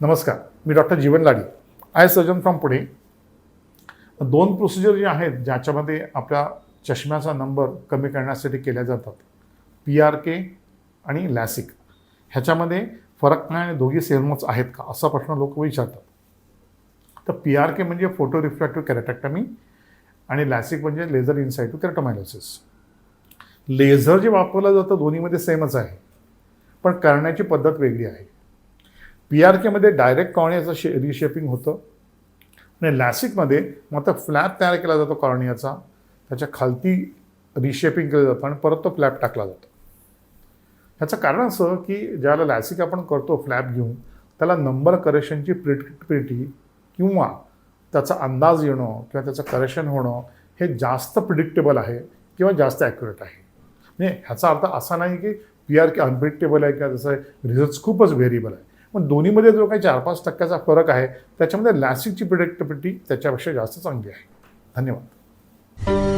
नमस्कार मी doctor Jeevan Ladi. Eye surgeon from Pune. दोन procedure जे आहेत ज्याच्यामध्ये आपल्या चष्म्याचा नंबर कमी करण्यासाठी केल्या जातात. पी आर के आणि लॅसिक ह्याच्यामध्ये फरक नाही आणि दोघी सेमच आहेत का असा प्रश्न लोक विचारतात. तर पी आर के म्हणजे फोटो रिफ्लेक्टिव्ह कॅरेटॅक्टमी आणि लॅसिक म्हणजे लेझर इन्सायटिव्ह केरटोमायलोसिस लेझर जे वापरलं जातं दोन्हीमध्ये सेमच आहे. पण करण्याची पद्धत वेगळी आहे. पी आर केमध्ये डायरेक्ट कॉर्नियाचं शे रिशेपिंग होतं. आणि लॅसिकमध्ये मग आता फ्लॅप तयार केला जातो कॉर्नियाचा त्याच्या खालती रिशेपिंग केलं जातं आणि परत तो फ्लॅप टाकला जातो. ह्याचं कारण असं की ज्याला लॅसिक आपण करतो फ्लॅप घेऊन त्याला नंबर करेक्शनची प्रिडिक्टिबिलिटी किंवा त्याचा अंदाज येणं किंवा त्याचं करेक्शन होणं हे जास्त प्रिडिक्टेबल आहे किंवा जास्त ॲक्युरेट आहे. म्हणजे ह्याचा अर्थ असा नाही की पी आर के अनप्रिडिक्टेबल आहे किंवा त्याचा रिझल्ट खूपच व्हेरिएबल आहे. पण दोन्हीमध्ये जो काही चार पाच टक्क्याचा फरक आहे त्याच्यामध्ये लॅसिकची प्रिडिक्टेबिलिटी त्याच्यापेक्षा जास्त चांगली आहे. धन्यवाद.